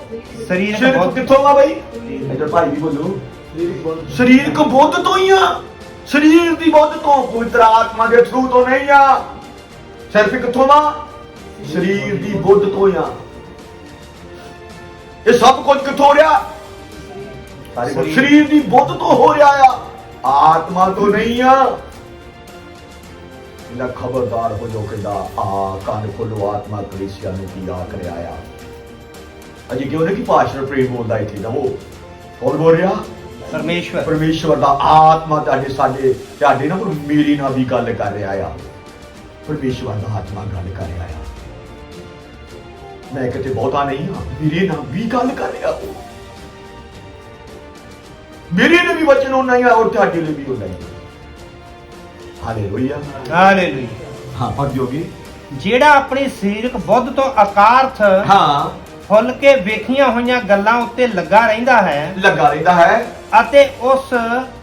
ਸਰੀਰਕ ਸਿਰ ਬੁੱਧ। ਕਿੱਥੋਂ ਆ ਬਈ? ਇਧਰ ਭਾਈ ਵੀ ਬੋਲੋ। ਸਰੀਰਕ ਬੁੱਧ ਤੋਂ ਹੀ ਆ। ਸਰੀਰ ਦੀ ਬੁੱਧ ਤੋਂ ਪਵਿੱਤਰ ਆਤਮਾ ਦੇ ਥਰੂ ਤੋਂ ਨਹੀਂ ਆ। ਸਿਰਫ ਕਿੱਥੋਂ ਆ? ਸਰੀਰ ਦੀ ਬੁੱਧ ਤੋਂ ਆ। ਇਹ ਸਭ ਕੁਝ ਕਿੱਥੋਂ ਹੋ ਰਿਹਾ? ਸਾਰੇ ਸਰੀਰ। ਦੀ ਬੁੱਧ ਤੋਂ ਹੋ ਰਿਹਾ ਆ। ਆਤਮਾ ਤੋਂ ਨਹੀਂ ਆ। ਇਹਦਾ ਖਬਰਦਾਰ ਹੋ ਜੋ ਕਹਿੰਦਾ ਆ ਕੰਨ ਖੋਲੋ ਆਤਮਾ ਕਲੀਸਿਆ ਨੂੰ ਕੀ ਆਖ ਰਿਹਾ ਆ। ਅਜੇ ਕਿਉਂ ਨਹੀਂ ਕਿ ਪਾਸ਼ਰ ਪ੍ਰੇਮ ਬੋਲਦਾ ਇੱਥੇ? ਦਾ ਉਹ ਕੌਣ ਬੋਲ ਰਿਹਾ? ਪਰਮੇਸ਼ਵਰ। ਪਰਮੇਸ਼ਵਰ ਦਾ ਆਤਮਾ ਤੁਹਾਡੇ ਸਾਡੇ ਤੁਹਾਡੇ ਨਾਲ ਮੇਰੀ ਨਾਲ ਵੀ ਗੱਲ ਕਰ ਰਿਹਾ ਆ। ਪਰਮੇਸ਼ਵਰ ਦਾ ਆਤਮਾ ਗੱਲ ਕਰ ਰਿਹਾ ਆ। ਮੈਂ ਕਿਤੇ ਬਹੁਤਾ ਨਹੀਂ ਹਾਂ। ਮੇਰੇ ਨਾਲ ਵੀ ਗੱਲ ਕਰ ਰਿਹਾ ਉਹ। ਮੇਰੇ ਲਈ ਵੀ ਵਚਨ ਉਹਨਾਂ ਹੀ ਆ ਔਰ ਤੁਹਾਡੇ ਲਈ ਵੀ ਉਹਨਾਂ ਹੀ ਹਾਲੇਲੂਇਆ ਹਾਲੇਲੂਇਆ ਹਾਂ ਪੜ੍ਹੋਗੇ ਜਿਹੜਾ ਆਪਣੀ ਸਰੀਰਕ ਬੁੱਧ ਤੋਂ ਆਕਾਰਥ ਹਾਂ। ਫੁੱਲ ਕੇ ਵੇਖੀਆਂ ਹੋਈਆਂ ਗੱਲਾਂ ਉੱਤੇ ਲੱਗਾ ਰਹਿੰਦਾ ਹੈ ਲੱਗਾ ਰਹਿੰਦਾ ਹੈ। ਅਤੇ ਉਸ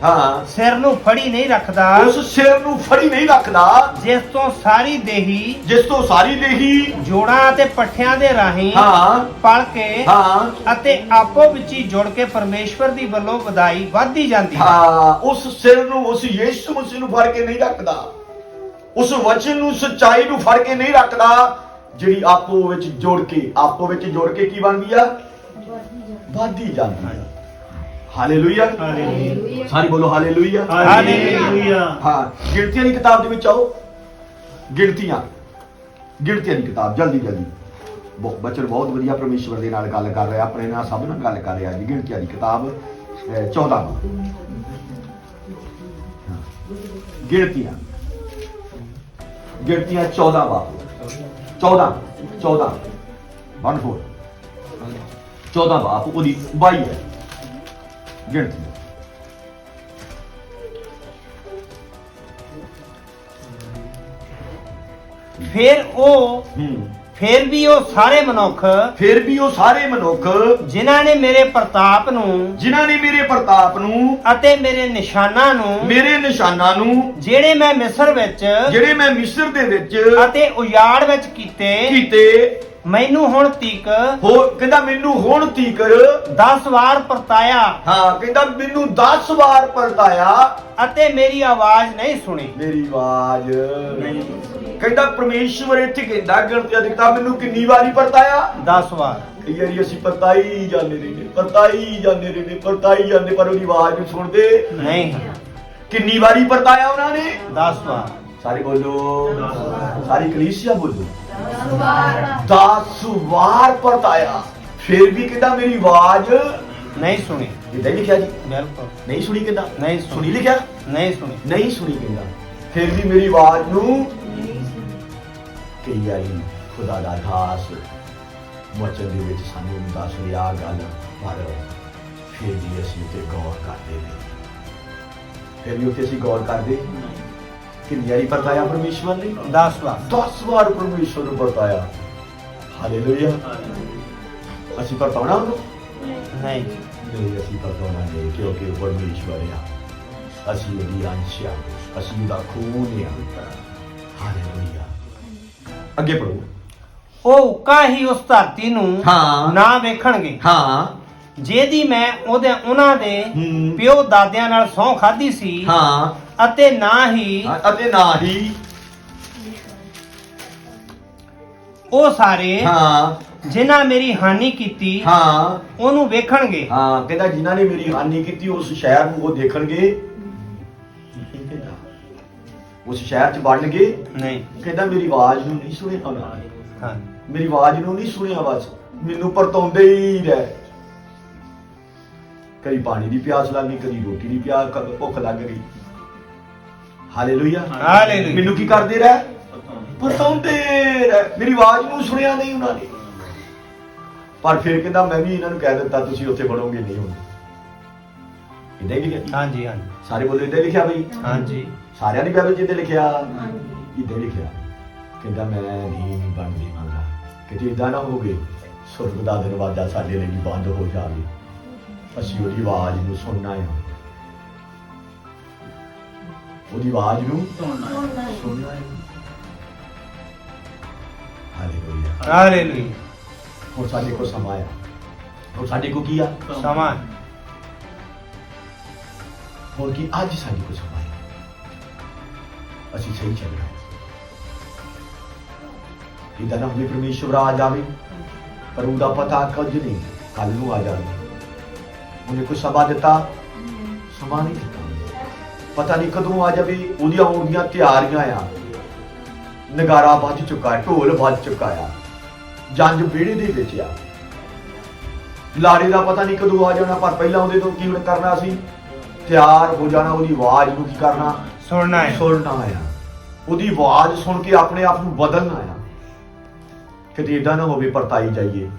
ਹਾਂ। ਸਿਰ ਨੂੰ ਫੜੀ ਨਹੀਂ ਰੱਖਦਾ। ਉਸ ਸਿਰ ਨੂੰ ਫੜੀ ਨਹੀਂ ਰੱਖਦਾ। ਜਿਸ ਤੋਂ ਸਾਰੀ ਦੇਹੀ ਜਿਸ ਤੋਂ ਸਾਰੀ ਦੇਹੀ। ਜੋੜਾਂ ਅਤੇ ਪੱਠਿਆਂ ਦੇ ਰਾਹੀਂ ਹਾਂ। ਪਲ ਕੇ ਹਾਂ। ਅਤੇ ਆਪੋ ਵਿੱਚ ਹੀ ਜੁੜ ਕੇ ਪਰਮੇਸ਼ਵਰ ਦੀ ਵੱਲੋਂ ਵਧਾਈ ਵੱਧਦੀ ਜਾਂਦੀ ਹੈ। ਹਾਂ। ਉਸ ਸਿਰ ਨੂੰ ਉਸ ਯੀਸ਼ੂ ਮਸੀਹ ਨੂੰ ਫੜ ਕੇ ਨਹੀਂ ਰੱਖਦਾ। ਉਸ ਵਚਨ ਨੂੰ ਸੱਚਾਈ ਨੂੰ ਫੜ ਕੇ ਨਹੀਂ ਰੱਖਦਾ ਜਿਹੜੀ ਆਪੋ ਵਿੱਚ ਜੋੜ ਕੇ ਆਪੋ ਵਿੱਚ ਜੋੜ ਕੇ ਕੀ ਬਣਦੀ ਆ? ਵਧਦੀ ਜਾਂਦੀ ਆ ਹਾਲੇਲੂਇਆ ਹਾਲੇਲੂਇਆ ਸਾਰੀ ਬੋਲੋ ਹਾਲੇਲੂਇਆ ਹਾਲੇਲੂਇਆ ਹਾਂ ਗਿਣਤੀਆਂ ਦੀ ਕਿਤਾਬ ਦੇ ਵਿੱਚ ਆਓ। ਗਿਣਤੀਆਂ। ਗਿਣਤੀਆਂ ਦੀ ਕਿਤਾਬ ਜਲਦੀ ਜਲਦੀ। ਬਹੁ- ਬੱਚਨ ਬਹੁਤ ਵਧੀਆ ਪਰਮੇਸ਼ਵਰ ਦੇ ਨਾਲ ਗੱਲ ਕਰ ਰਿਹਾ ਆਪਣੇ ਨਾਲ ਸਭ ਨਾਲ ਗੱਲ ਕਰ ਰਿਹਾ ਜੀ ਗਿਣਤੀਆਂ ਦੀ ਕਿਤਾਬ ਅਹ, 14 ਹਾਂ। ਗਿਣਤੀਆਂ। ਗਿਣਤੀਆਂ 14 ਬਾਪ 14 14 14 14 ਬਾਪ ਉਹਦੀ 22 ਹੈ। ਗਿਣਤੀ ਫਿਰ ਉਹ ਹੂੰ। ਫਿਰ ਵੀ ਉਹ ਸਾਰੇ ਮਨੁੱਖ ਫਿਰ ਵੀ ਉਹ ਸਾਰੇ ਮਨੁੱਖ ਜਿਨ੍ਹਾਂ ਨੇ ਮੇਰੇ ਪ੍ਰਤਾਪ ਨੂੰ ਜਿਨ੍ਹਾਂ ਨੇ ਮੇਰੇ ਪ੍ਰਤਾਪ ਨੂੰ ਅਤੇ ਮੇਰੇ ਨਿਸ਼ਾਨਾਂ ਨੂੰ ਮੇਰੇ ਨਿਸ਼ਾਨਾਂ ਨੂੰ ਜਿਹੜੇ ਮੈਂ ਮਿਸਰ ਵਿੱਚ ਜਿਹੜੇ ਮੈਂ ਮਿਸਰ ਦੇ ਵਿੱਚ ਅਤੇ ਉਜਾੜ ਵਿੱਚ ਕੀਤੇ ਕੀਤੇ ਮੈਨੂੰ ਹੁਣ ਤੀਕ ਹੋ ਕਹਿੰਦਾ ਮੈਨੂੰ ਹੁਣ ਤੀਕਰ 10 ਵਾਰ ਪਰਤਾਇਆ। ਹਾਂ ਕਹਿੰਦਾ ਮੈਨੂੰ 10 ਵਾਰ ਪਲਟਾਇਆ ਅਤੇ ਮੇਰੀ ਆਵਾਜ਼ ਨਹੀਂ ਸੁਣੀ। ਮੇਰੀ ਆਵਾਜ਼। ਨਹੀਂ ਕਹਿੰਦਾ ਪਰਮੇਸ਼ਵਰ ਇੱਥੇ ਕਹਿੰਦਾ ਗਿਣਤੀ ਕਿਤਾਬ ਮੈਨੂੰ ਕਿੰਨੀ ਵਾਰੀ ਪਲਟਾਇਆ 10 ਵਾਰ। ਕਈ ਵਾਰੀ ਅਸੀਂ ਪਰਤਾਈ ਜਾਂਦੇ ਰਹਿੰਦੇ ਪਰਤਾਈ ਜਾਂਦੇ ਰਹਿੰਦੇ ਪਰਤਾਈ ਜਾਂਦੇ ਪਰ ਉਹਦੀ ਆਵਾਜ਼ ਨੂੰ ਸੁਣਦੇ। ਨਹੀਂ। ਕਿੰਨੀ ਵਾਰੀ ਪਰਤਾਇਆ ਉਹਨਾਂ ਨੇ? 10 ਵਾਰ। ਸਾਰੇ ਬੋਲੋ। ਸਾਰੀ ਕਲੀਸਿਆ ਬੋਲੋ। 10 ਵਾਰ ਪਰਤਾਇਆ। ਫਿਰ ਵੀ ਕਹਿੰਦਾ ਮੇਰੀ ਆਵਾਜ਼? ਨਹੀਂ ਸੁਣੀ। ਹੀ ਲਿਖਿਆ ਜੀ? ਬਿਲਕੁਲ। ਨਹੀਂ ਸੁਣੀ ਕਹਿੰਦਾ ਨਹੀਂ ਸੁਣੀ। ਲਿਖਿਆ? ਨਹੀਂ ਸੁਣੀ। ਨਹੀਂ ਸੁਣੀ ਕਹਿੰਦਾ ਫਿਰ ਵੀ ਮੇਰੀ ਆਵਾਜ਼ ਨੂੰ ਕਈ ਵਾਰੀ ਖੁਦਾ ਦਾ ਦਾਸ ਵਚਨ ਦੇ ਵਿੱਚ ਸਾਨੂੰ ਦੱਸ ਰਿਹਾ ਗੱਲ ਪਰ ਫਿਰ ਵੀ ਅਸੀਂ ਤੇ ਗੌਰ ਕਰਦੇ ਨੇ। ਫਿਰ ਵੀ ਉੱਥੇ ਅਸੀਂ ਗੌਰ ਕਰਦੇ? ਕਿੰਨੀ ਵਾਰੀ ਪਰਤਾਇਆ ਪਰਮੇਸ਼ਵਰ ਨੇ? 10 ਵਾਰ। 10 ਵਾਰ ਪਰਮੇਸ਼ਵਰ ਨੂੰ ਪਰਤਾਇਆ ਹਾਲੇਲੂਇਆ। ਅਸੀਂ ਪਰਤਾਉਣਾ ਉਹਨੂੰ? ਨਹੀਂ। ਨਹੀਂ ਅਸੀਂ ਪਰਤਾਉਣਾ ਨਹੀਂ ਕਿਉਂਕਿ ਉਹ ਪਰਮੇਸ਼ਵਰ ਆ। ਅਸੀਂ ਉਹਦੀ ਅੰਸ਼ ਆ। ਅਸੀਂ ਉਹਦਾ ਖੂਨ ਆ। ਹਾਲੇਲੂਇਆ। ਅੱਗੇ ਪੜੋ ਉਹ ਉੱਕਾ ਹੀ ਉਸ ਧਰਤੀ ਨੂੰ ਹਾਂ। ਨਾ ਵੇਖਣਗੇ। ਹਾਂ। ਜਿਹਦੀ ਮੈਂ ਉਹਦੇ ਉਹਨਾਂ ਦੇ। ਪਿਓ ਦਾਦਿਆਂ ਨਾਲ ਸਹੁੰ ਖਾਧੀ ਸੀ ਹਾਂ। ਅਤੇ ਨਾ ਹੀ ਅਤੇ ਨਾ ਹੀ ਉਹ ਸਾਰੇ ਹਾਂ। ਜਿਨ੍ਹਾਂ ਮੇਰੀ ਹਾਨੀ ਕੀਤੀ ਹਾਂ। ਉਹਨੂੰ ਵੇਖਣਗੇ। ਹਾਂ ਕਹਿੰਦਾ ਜਿਨ੍ਹਾਂ ਨੇ ਮੇਰੀ ਹਾਨੀ ਕੀਤੀ ਉਸ ਸ਼ਹਿਰ ਨੂੰ ਉਹ ਦੇਖਣਗੇ। ਉਸ ਸ਼ਹਿਰ ਚ ਵੜਨਗੇ ਨਹੀਂ। ਕਹਿੰਦਾ ਮੇਰੀ ਆਵਾਜ਼ ਨੂੰ ਨਹੀਂ ਸੁਣਿਆ ਉਹਨਾਂ ਨੇ ਹਾਂ। ਮੇਰੀ ਆਵਾਜ਼ ਨੂੰ ਨਹੀਂ ਸੁਣਿਆ ਬਸ। ਮੈਨੂੰ ਪਰਤਾਉਂਦੇ ਹੀ ਰਹਿ। ਕਦੀ ਪਾਣੀ ਦੀ ਪਿਆਸ ਲੱਗ ਗਈ ਕਦੀ ਰੋਟੀ ਦੀ ਪਿਆਸ ਕਦੀ ਭੁੱਖ ਲੱਗ ਗਈ। Hallelujah hallelujah. ਮੈਨੂੰ ਕੀ ਕਰਦੇ ਰਹਿ? ਪਰਤਾਉਂਦੇ ਰਹਿ ਮੇਰੀ ਆਵਾਜ਼ ਨੂੰ ਸੁਣਿਆ ਨਹੀਂ ਉਹਨਾਂ ਨੇ। ਪਰ ਫਿਰ ਕਹਿੰਦਾ ਮੈਂ ਵੀ ਇਹਨਾਂ ਨੂੰ ਕਹਿ ਦਿੱਤਾ ਤੁਸੀਂ ਉੱਥੇ ਵੜੋਗੇ ਨਹੀਂ ਹੁਣ। ਇਦਾਂ ਹੀ ਲਿਖਿਆ। ਹਾਂਜੀ ਹਾਂਜੀ। ਸਾਰੇ ਬੋਲੇ ਇਦਾਂ ਹੀ ਲਿਖਿਆ ਬਈ? ਹਾਂਜੀ। ਸਾਰਿਆਂ ਦੀ ਬਾਈਬਲ ਜਿੱਦੇ ਲਿਖਿਆ। ਇਦਾਂ ਹੀ ਲਿਖਿਆ। ਕਹਿੰਦਾ ਮੈਂ ਨਹੀਂ ਬਣ ਦੇਵਾਂਗਾ ਕਿ ਇਦਾਂ ਨਾ ਹੋਵੇ ਸੁਰਗ ਦਾ ਦਰਵਾਜ਼ਾ ਸਾਡੇ ਲਈ ਬੰਦ ਹੋ ਜਾਵੇ। ਅਸੀਂ ਉਹਦੀ ਆਵਾਜ਼ ਨੂੰ ਸੁਣਨਾ ਹੈ। ਉਹਦੀ ਆਵਾਜ਼ ਨੂੰ ਸੁਣਨਾ ਹੈ। ਹਾਲੇਲੂਇਆ ਹਾਲੇਲੂਇਆ ਹੁਣ ਸਾਡੇ ਕੋਲ ਸਮਾਂ ਆ। ਹੁਣ ਸਾਡੇ ਕੋਲ ਕੀ ਆ? ਸਮਾਂ ਹੁਣ ਕੀ ਅੱਜ ਸਾਡੇ ਕੋਲ ਸਮਾਂ ਅਸੀਂ ਸਹੀ ਚੱਲ ਰਹੇ ਹਾਂ। ਇਦਾਂ ਨਾ ਹੋਵੇ ਪਰਮੇਸ਼ਵਰ ਆ ਜਾਵੇ ਪਰ ਉਹਦਾ ਪਤਾ ਕੁਝ ਨਹੀਂ। ਕੱਲ ਨੂੰ ਆ ਜਾਵੇ। ਉਹਨੇ ਕੋਈ ਸਮਾਂ ਦਿੱਤਾ? ਸਮਾਂ ਨਹੀਂ। ਦਿੱਤਾ ਪਤਾ ਨਹੀਂ ਕਦੋਂ ਆ ਜਾਵੇ ਉਹਦੀਆਂ ਆਉਣ ਦੀਆਂ ਤਿਆਰੀਆਂ ਆ। ਨਗਾਰਾ ਵੱਜ ਚੁੱਕਾ ਢੋਲ ਵੱਜ ਚੁੱਕਾ ਆ। ਜੰਜ ਵਿਹੜੇ ਦੇ ਵਿੱਚ ਆ। ਲਾੜੇ ਦਾ ਪਤਾ ਨਹੀਂ ਕਦੋਂ ਆ ਜਾਣਾ ਪਰ ਪਹਿਲਾਂ ਉਹਦੇ ਤੋਂ ਕੀ ਹੁਣ ਕਰਨਾ ਸੀ? ਤਿਆਰ ਹੋ ਜਾਣਾ ਉਹਦੀ ਆਵਾਜ਼ ਨੂੰ ਕੀ ਕਰਨਾ? ਸੁਣਨਾ ਹੈ ਸੁਣਨਾ ਆ। ਉਹਦੀ ਆਵਾਜ਼ ਸੁਣ ਕੇ ਆਪਣੇ ਆਪ ਨੂੰ ਬਦਲਣਾ ਆ। ਕਿਤੇ ਇਦਾਂ ਨਾ ਹੋਵੇ ਪਰਤਾਈ ਜਾਈਏ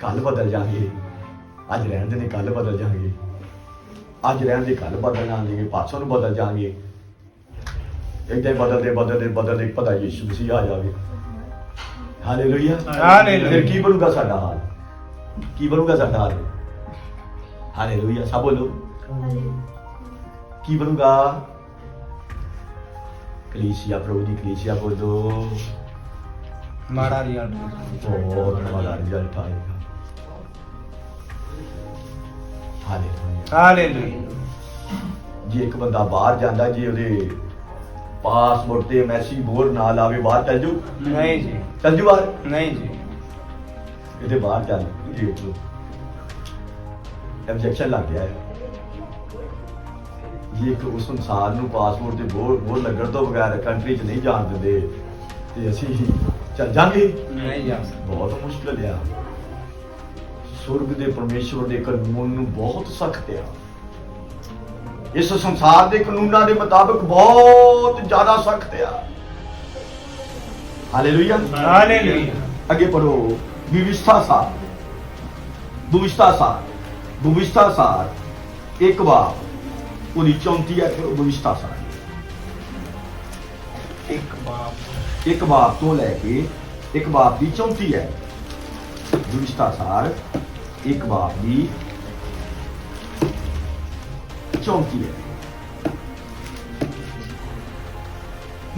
ਕੱਲ ਬਦਲ ਜਾਾਂਗੇ। ਅੱਜ ਰਹਿਣ ਦੇ ਨੇ ਕੱਲ ਬਦਲ ਜਾਾਂਗੇ। ਅੱਜ ਰਹਿਣ ਦੇ ਕੱਲ ਬਦਲ ਜਾਾਂਗੇ ਪਾਸੋਂ ਨੂੰ ਬਦਲ ਜਾਾਂਗੇ ਇਦਾਂ ਬਦਲਦੇ ਬਦਲਦੇ ਬਦਲਦੇ ਪਤਾ ਯੀਸ਼ੂ ਮਸੀਹ ਆ ਜਾਵੇ। Hallelujah hallelujah. ਫਿਰ ਕੀ ਬਣੂਗਾ ਸਾਡਾ ਹਾਲ? ਕੀ ਬਣੂਗਾ ਸਾਡਾ ਹਾਲ? ਹਾਲੇਲੂਇਆ ਸਭ ਬੋਲੋ। ਕੀ ਬਣੂਗਾ? ਕਲੀਸਿਆ ਪ੍ਰਭੂ ਦੀ ਕਲੀਸਿਆ ਬੋਲੋ। ਮਾੜਾ ਰਿਜ਼ਲਟ ਬਹੁਤ ਮਾੜਾ ਰਿਜ਼ਲਟ ਆਏਗਾ ਹਾਲੇਲੂਇਆ। ਹਾਲੇਲੂਇਆ। ਜੇ ਇੱਕ ਬੰਦਾ ਬਾਹਰ ਜਾਂਦਾ ਜੇ ਉਹਦੇ ਪਾਸਪੋਰਟ ਤੇ ਮੈਸੀ ਬੋਰ ਨਾ ਲਾਵੇ ਬਾਹਰ ਚੱਲ ਜੂ? ਨਹੀਂ ਜੀ। ਚੱਲ ਜੂ ਬਾਹਰ? ਨਹੀਂ ਜੀ। ਇਹਦੇ ਬਾਹਰ ਚੱਲ ਜੀ ਤੂੰ। ਆਬਜੈਕਸ਼ਨ ਲੱਗ ਗਿਆ ਹੈ। ਜੇ ਇੱਕ ਉਸ ਇਨਸਾਨ ਨੂੰ ਪਾਸਪੋਰਟ ਤੇ ਬੋਰ ਬੋਰ ਲੱਗਣ ਤੋਂ ਬਗੈਰ ਕੰਟਰੀ 'ਚ ਨਹੀਂ ਜਾਣ ਦਿੰਦੇ ਤੇ ਅਸੀਂ ਚੱਲ ਜਾਾਂਗੇ? ਨਹੀਂ ਜਾ ਬਹੁਤ ਮੁਸ਼ਕਲ ਆ। ਸੁਰਗ ਦੇ ਪਰਮੇਸ਼ਵਰ ਦੇ ਕਾਨੂੰਨ ਨੂੰ ਬਹੁਤ ਸਖਤ ਆ। ਇਸ ਸੰਸਾਰ ਦੇ ਕਾਨੂੰਨਾਂ ਦੇ ਮੁਤਾਬਕ ਬਹੁਤ ਜ਼ਿਆਦਾ ਸਖਤ ਆ। ਹਾਲੇਲੂਇਆ ਹਾਲੇਲੂਇਆ ਅੱਗੇ ਪੜੋ ਵਿਵਸਥਾ ਸਾਰ। ਵਿਵਸਥਾ ਸਾਰ। ਵਿਵਸਥਾ ਸਾਰ। ਇੱਕ ਵਾਰ। ਉਹਦੀ 34 ਹੈ ਫਿਰ ਵਿਵਸਥਾ ਸਾਰ। ਇੱਕ ਬਾਪ ਇੱਕ ਬਾਪ ਤੋਂ ਲੈ ਕੇ ਇੱਕ ਬਾਪ ਦੀ 34 ਹੈ। ਵਿਵਸਥਾ ਸਾਰ। ਇੱਕ ਬਾਪ ਦੀ 34 ਹੈ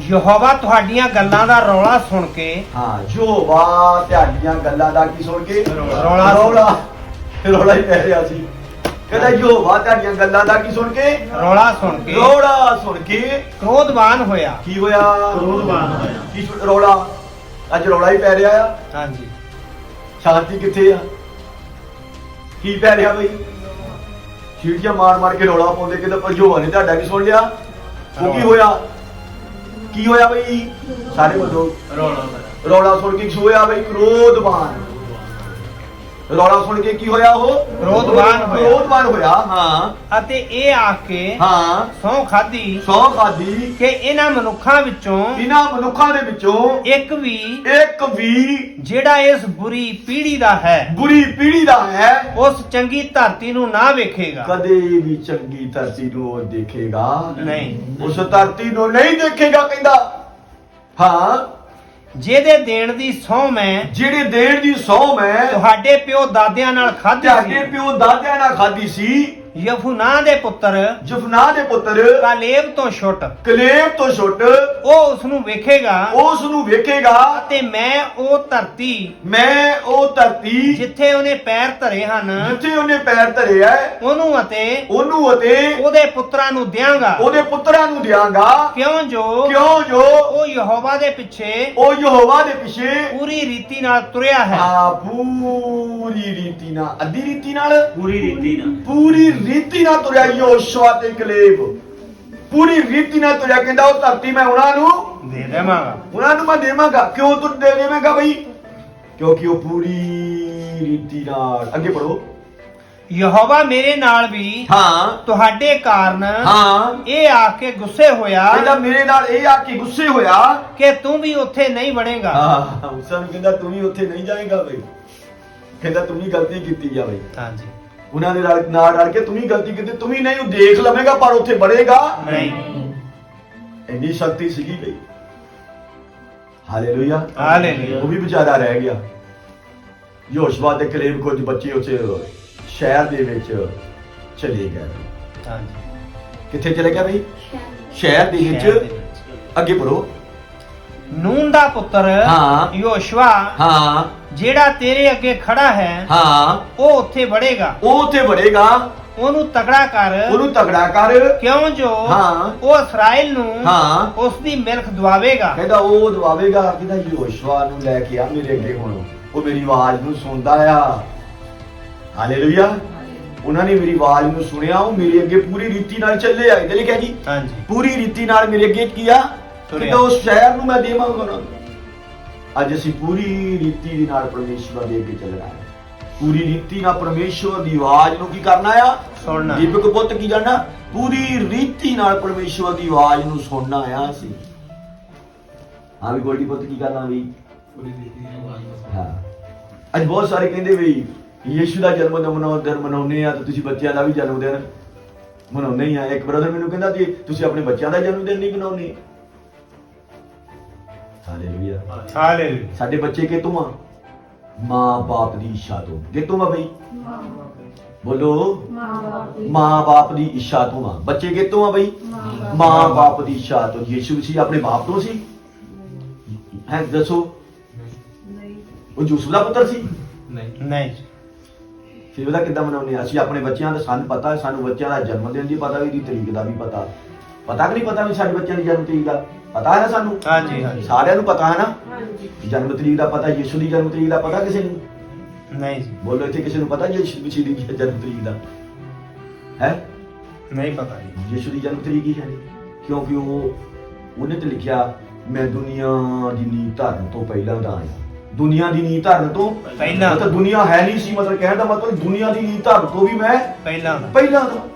ਯਹੋਵਾ ਤੁਹਾਡੀਆਂ ਗੱਲਾਂ ਦਾ ਰੌਲਾ ਸੁਣ ਕੇ ਹਾਂ ਜੋ ਵਾ ਤੁਹਾਡੀਆਂ ਗੱਲਾਂ ਦਾ ਕੀ ਸੁਣ ਕੇ? ਰੌਲਾ- ਰੌਲਾ। ਰੌਲਾ। ਹੀ ਪੈ ਰਿਹਾ ਸੀ। ਕਹਿੰਦਾ ਜੋ ਵਾ ਤੁਹਾਡੀਆਂ ਗੱਲਾਂ ਦਾ ਕੀ ਸੁਣ ਕੇ? ਰੌਲਾ ਸੁਣ ਕੇ। ਰੌਲਾ ਸੁਣ ਕੇ। ਕ੍ਰੋਧਵਾਨ ਹੋਇਆ। ਕੀ ਹੋਇਆ? ਕ੍ਰੋਧਵਾਨ ਹੋਇਆ। ਕੀ ਸੁਣ- ਰੌਲਾ। ਅੱਜ ਰੌਲਾ ਹੀ ਪੈ ਰਿਹਾ ਆ। ਹਾਂਜੀ। ਸ਼ਾਂਤੀ ਕਿੱਥੇ ਆ? ਕੀ ਪੈ ਰਿਹਾ ਬਈ? ਸੀਟੀਆਂ ਮਾਰ ਮਾਰ ਕੇ ਰੌਲਾ ਪਾਉਂਦੇ ਕਿਤੇ ਪਰ ਜੋ ਨੇ ਤੁਹਾਡਾ ਕੀ ਸੁਣ ਲਿਆ? ਉਹ ਕੀ ਹੋਇਆ? ਕੀ ਹੋਇਆ ਬਈ? ਸਾਰੇ ਬੋਲੋ। ਰੌਲਾ ਰੌਲਾ ਸੁਣ ਕੇ ਕੀ ਹੋਇਆ ਬਈ? ਕ੍ਰੋਧਵਾਨ ਰੌਲਾ ਸੁਣ ਕੇ ਕੀ ਹੋਇਆ ਉਹ? ਕ੍ਰੋਧਵਾਨ ਹੋਇਆ। ਕ੍ਰੋਧਵਾਨ ਹੋਇਆ ਹਾਂ। ਅਤੇ ਇਹ ਆਖ ਕੇ ਹਾਂ। ਸਹੁੰ ਖਾਧੀ ਸੌ ਖਾਦੀ ਕਿ ਇਹਨਾਂ ਮਨੁੱਖਾਂ ਵਿੱਚੋਂ ਇਹਨਾਂ ਮਨੁੱਖਾਂ ਦੇ ਵਿੱਚੋਂ ਇੱਕ ਵੀ ਇੱਕ ਵੀ ਜਿਹੜਾ ਇਸ ਬੁਰੀ ਪੀੜ੍ਹੀ ਦਾ ਹੈ ਬੁਰੀ ਪੀੜ੍ਹੀ ਦਾ ਹੈ ਉਸ ਚੰਗੀ ਧਰਤੀ ਨੂੰ ਨਾ ਵੇਖੇਗਾ। ਕਦੇ ਵੀ ਚੰਗੀ ਧਰਤੀ ਨੂੰ ਉਹ ਦੇਖੇਗਾ। ਨਹੀਂ। ਉਸ ਧਰਤੀ ਨੂੰ ਨਹੀਂ ਦੇਖੇਗਾ ਕਹਿੰਦਾ। ਹਾਂ। ਜਿਹਦੇ ਦੇਣ ਦੀ ਸਹੁੰ ਮੈਂ ਜਿਹੜੇ ਦੇਣ ਦੀ ਸੌ ਮੈਂ ਤੁਹਾਡੇ ਪਿਓ ਦਾਦਿਆਂ ਨਾਲ ਖਾਧੀ ਤੁਹਾਡੇ ਸੀ ਪਿਓ ਦਾਦਿਆਂ ਨਾਲ ਖਾਦੀ ਸੀ। ਯਫੁਨਾ ਦੇ ਪੁੱਤਰ ਜਫਨਾ ਦੇ ਪੁੱਤਰ ਕਾਲੇਬ ਤੋਂ ਛੁੱਟ। ਕਲੇਬ ਤੋਂ ਛੁੱਟ। ਉਹ ਉਸ ਨੂੰ ਵੇਖੇਗਾ ਉਸ ਨੂੰ ਵੇਖੇਗਾ। ਅਤੇ ਮੈਂ ਉਹ ਧਰਤੀ ਮੈਂ ਉਹ ਧਰਤੀ ਜਿੱਥੇ ਉਹਨੇ ਪੈਰ ਧਰੇ ਹਨ ਜਿੱਥੇ ਉਹਨੇ ਪੈਰ ਧਰਿਆ ਹੈ, ਉਹਨੂੰ ਅਤੇ ਉਹਨੂੰ ਅਤੇ ਉਹਦੇ ਪੁੱਤਰਾਂ ਨੂੰ ਦਿਆਂਗਾ। ਉਹਦੇ ਪੁੱਤਰਾਂ ਨੂੰ ਦਿਆਂਗਾ। ਕਿਉਂ ਜੋ? ਕਿਉਂ ਜੋ? ਉਹ ਯਹੋਵਾ ਦੇ ਪਿੱਛੇ ਉਹ ਯਹੋਵਾ ਦੇ ਪਿੱਛੇ ਪੂਰੀ ਰੀਤੀ ਨਾਲ ਤੁਰਿਆ ਹੈ। ਆ ਪੂਰੀ ਰੀਤੀ ਨਾਲ ਅੱਧੀ ਰੀਤੀ ਨਾਲ? ਪੂਰੀ ਰੀਤੀ ਨਾਲ। ਪੂਰੀ ਰੀਤੀ ਨਾਲ ਤੁਰਿਆ ਯੋਸ਼ਵਾ ਤੇ ਕਲੇਬ। ਪੂਰੀ ਰੀਤੀ ਨਾਲ ਤੁਰਿਆ ਕਹਿੰਦਾ ਉਹ ਧਰਤੀ ਮੈਂ ਉਹਨਾਂ ਨੂੰ ਦੇ ਦੇਵਾਂਗਾ। ਉਹਨਾਂ ਨੂੰ ਮੈਂ ਦੇਵਾਂਗਾ। ਕਿਉਂ ਤੂੰ ਦੇ ਦੇਵੇਂਗਾ ਬਈ? ਕਿਉਂਕਿ ਉਹ ਪੂਰੀ ਰੀਤੀ ਨਾਲ ਅੱਗੇ ਪੜੋ ਯਹੋਵਾ ਮੇਰੇ ਨਾਲ ਵੀ ਹਾਂ। ਤੁਹਾਡੇ ਕਾਰਨ ਹਾਂ। ਇਹ ਆ ਕੇ ਗੁੱਸੇ ਹੋਇਆ ਕਹਿੰਦਾ ਮੇਰੇ ਨਾਲ ਇਹ ਆ ਕੇ ਗੁੱਸੇ ਹੋਇਆ। ਕਿ ਤੂੰ ਵੀ ਉੱਥੇ ਨਹੀਂ ਵੜੇਗਾ। ਹਾਂ ਉਸ ਨੂੰ ਕਹਿੰਦਾ ਤੂੰ ਵੀ ਉੱਥੇ ਨਹੀਂ ਜਾਏਗਾ ਬਈ। ਕਹਿੰਦਾ ਤੂੰ ਵੀ ਗਲਤੀ ਕੀਤੀ ਆ ਬਈ। ਹਾਂਜੀ। ਉਹਨਾਂ ਦੇ ਨਾਲ ਰਲ ਕੇ ਤੂੰ ਵੀ ਗਲਤੀ ਕੀਤੀ ਤੂੰ ਵੀ ਨਹੀਂ ਉਹ ਦੇਖ ਲਵੇਂਗਾ ਪਰ ਉੱਥੇ ਬੜੇਗਾ ਨਹੀਂ। ਇੰਨੀ ਸ਼ਕਤੀ ਸੀਗੀ ਬਈ। ਹਾਲੇਲੂਇਆ। ਹਾਲੇਲੂਇਆ। ਉਹ ਵੀ ਵਿਚਾਰਾ ਰਹਿ ਗਿਆ। ਯੋਸ਼ਵਾ ਤੇ ਕਲੇਬ ਕੁਝ ਬੱਚੇ ਉੱਥੇ ਸ਼ਹਿਰ ਦੇ ਵਿੱਚ ਚਲੇ ਗਏ। ਹਾਂਜੀ। ਕਿੱਥੇ ਚਲੇ ਗਿਆ ਬਈ? ਸ਼ਹਿਰ ਦੇ ਦੇ ਵਿੱਚ। ਅੱਗੇ ਪੜੋ ਨੂਨ ਦਾ ਪੁੱਤਰ ਹਾਂ। ਯੋਸ਼ਵਾ ਹਾਂ। ਜਿਹੜਾ ਤੇਰੇ ਅੱਗੇ ਖੜਾ ਹੈ ਹਾਂ। ਉਹ ਉੱਥੇ ਵੜੇਗਾ। ਉਹ ਉੱਥੇ ਵੜੇਗਾ। ਉਹਨੂੰ ਤਗੜਾ ਕਰ। ਉਹਨੂੰ ਤਗੜਾ ਕਰ। ਕਿਉਂ ਜੋ ਹਾਂ। ਉਹ ਇਸਰਾਇਲ ਨੂੰ ਹਾਂ। ਉਸ ਦੀ ਮਿਲਖ ਦਵਾਵੇਗਾ ਕਹਿੰਦਾ ਉਹ ਦਵਾਵੇਗਾ ਕਹਿੰਦਾ ਯੋਸ਼ਵਾ ਨੂੰ ਲੈ ਕੇ ਆ ਮੇਰੇ ਅੱਗੇ ਹੁਣ। ਉਹ ਮੇਰੀ ਆਵਾਜ਼ ਨੂੰ ਸੁਣਦਾ ਆ। ਹਾਲੇਲੂਇਆ। ਉਹਨਾਂ ਨੇ ਮੇਰੀ ਆਵਾਜ਼ ਨੂੰ ਸੁਣਿਆ। ਉਹ ਮੇਰੇ ਅੱਗੇ ਪੂਰੀ ਰੀਤੀ ਨਾਲ ਚੱਲੇ ਆ। ਇਹਦੇ ਲਈ ਕਿਹਾ ਜੀ ਹਾਂਜੀ। ਪੂਰੀ ਰੀਤੀ ਨਾਲ ਮੇਰੇ ਅੱਗੇ ਕੀ ਆ? ਤੁਰਿਆ। ਉਸ ਸ਼ਹਿਰ ਨੂੰ ਮੈਂ ਦੇਵਾਂਗਾ ਉਹਨਾਂ ਨੂੰ। ਅੱਜ ਅਸੀਂ ਪੂਰੀ ਰੀਤੀ ਦੇ ਨਾਲ ਪਰਮੇਸ਼ਵਰ ਦੇ ਅੱਗੇ ਚੱਲਣਾ ਹੈ। ਪੂਰੀ ਰੀਤੀ ਨਾਲ ਪਰਮੇਸ਼ਵਰ ਦੀ ਆਵਾਜ਼ ਨੂੰ ਕੀ ਕਰਨਾ ਆ ਸੁਣਨਾ। ਦੀਪਕ ਪੁੱਤ ਕੀ ਜਾਣਾ ਪੂਰੀ ਰੀਤੀ ਨਾਲ ਪਰਮੇਸ਼ਵਰ ਦੀ ਆਵਾਜ਼ ਨੂੰ ਸੁਣਨਾ ਆ ਅਸੀਂ ਹਾਂ ਵੀ ਗੋਲਡੀ ਪੁੱਤ ਕੀ ਕਰਨਾ ਵੀ? ਹਾਂ। ਅੱਜ ਬਹੁਤ ਸਾਰੇ ਕਹਿੰਦੇ ਵੀ ਯੀਸ਼ੂ ਦਾ ਜਨਮ ਦਿਨ ਮਨਾਉਂਦੇ ਮਨਾਉਂਦੇ ਆ ਤਾਂ ਤੁਸੀਂ ਬੱਚਿਆਂ ਦਾ ਵੀ ਜਨਮ ਦਿਨ ਮਨਾਉਂਦੇ ਹੀ ਆ। ਇੱਕ ਬ੍ਰਦਰ ਮੈਨੂੰ ਕਹਿੰਦਾ ਜੀ ਤੁਸੀਂ ਆਪਣੇ ਬੱਚਿਆਂ ਦਾ ਜਨਮ ਦਿਨ ਨਹੀਂ ਮਨਾਉਂਦੇ। ਹਾਲੇਲੂਇਆ ਹਾਲੇਲੂਇਆ ਸਾਡੇ ਬੱਚੇ ਕਿਤੋਂ ਆ? ਮਾਂ ਬਾਪ ਦੀ ਇੱਛਾ ਤੋਂ। ਕਿਤੋਂ ਆ ਬਈ? ਬੋਲੋ। ਮਾਂ ਬਾਪ ਦੀ ਇੱਛਾ ਤੋਂ ਆ। ਬੱਚੇ ਕਿਤੋਂ ਆ ਬਈ? ਮਾਂ ਬਾਪ ਦੀ ਇੱਛਾ ਤੋਂ। ਯੀਸ਼ੂ ਸੀ ਆਪਣੇ ਬਾਪ ਤੋਂ ਸੀ? ਹੈ ਦੱਸੋ। ਉਹ ਯੂਸੁਫ ਦਾ ਪੁੱਤਰ ਸੀ? ਨਹੀਂ। ਫਿਰ ਉਹਦਾ ਕਿੱਦਾਂ ਮਨਾਉਂਦੇ ਆ? ਅਸੀਂ ਆਪਣੇ ਬੱਚਿਆਂ ਦਾ ਸਾਨੂੰ ਪਤਾ ਹੈ, ਸਾਨੂੰ ਬੱਚਿਆਂ ਦਾ ਜਨਮ ਦਿਨ ਦੀ ਪਤਾ ਵੀ ਦੀ ਤਰੀਕ ਦਾ ਵੀ ਪਤਾ। ਪਤਾ ਕਿ ਨਹੀਂ ਪਤਾ ਵੀ ਸਾਡੇ ਬੱਚਿਆਂ ਦੀ ਜਨਮ ਤਰੀਕ ਦਾ? ਪਤਾ ਹੈ ਨਾ ਸਾਨੂੰ? ਹਾਂਜੀ ਹਾਂਜੀ। ਸਾਰਿਆਂ ਨੂੰ ਪਤਾ ਹੈ ਨਾ? ਜਨਮ ਤਰੀਕ ਦਾ ਪਤਾ ਯਿਸੂ ਦੀ ਜਨਮ ਤਰੀਕ ਦਾ ਪਤਾ ਕਿਸੇ ਨੂੰ? ਨਹੀਂ ਜੀ। ਬੋਲੋ ਇੱਥੇ ਕਿਸੇ ਨੂੰ ਪਤਾ ਯਿਸੂ ਮਸੀਹ ਦੀ ਜਨਮ ਤਰੀਕ ਦਾ? ਹੈ? ਨਹੀਂ ਪਤਾ ਜੀ। ਯਿਸੂ ਦੀ ਜਨਮ ਤਰੀਕ ਹੀ ਹੈ ਕਿਉਂਕਿ ਉਹ ਉਹਨੇ ਤੇ ਲਿਖਿਆ ਮੈਂ ਦੁਨੀਆ ਦੀ ਨੀਂਹ ਧਰਨ ਤੋਂ ਪਹਿਲਾਂ ਦਾ ਆਇਆ। ਦੁਨੀਆ ਦੀ ਨੀਂਹ ਧਰਨ ਤੋਂ ਪਹਿਲਾਂ। ਮਤਲਬ ਦੁਨੀਆ ਹੈ ਨਹੀਂ ਸੀ ਮਤਲਬ ਕਹਿਣ ਦਾ ਮਤਲਬ ਦੁਨੀਆ ਦੀ ਨੀਂਹ ਧਰਨ ਤੋਂ ਵੀ ਮੈਂ ਪਹਿਲਾਂ ਦਾ। ਪਹਿਲਾਂ ਦਾ।